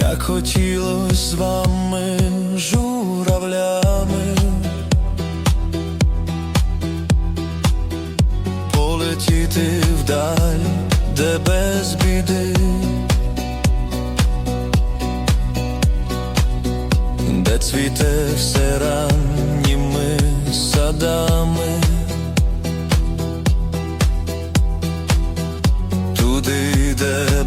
як хотілось з вами журавлями полетіти вдаль, де без біди, де цвіте все ранніми садами. Туди йде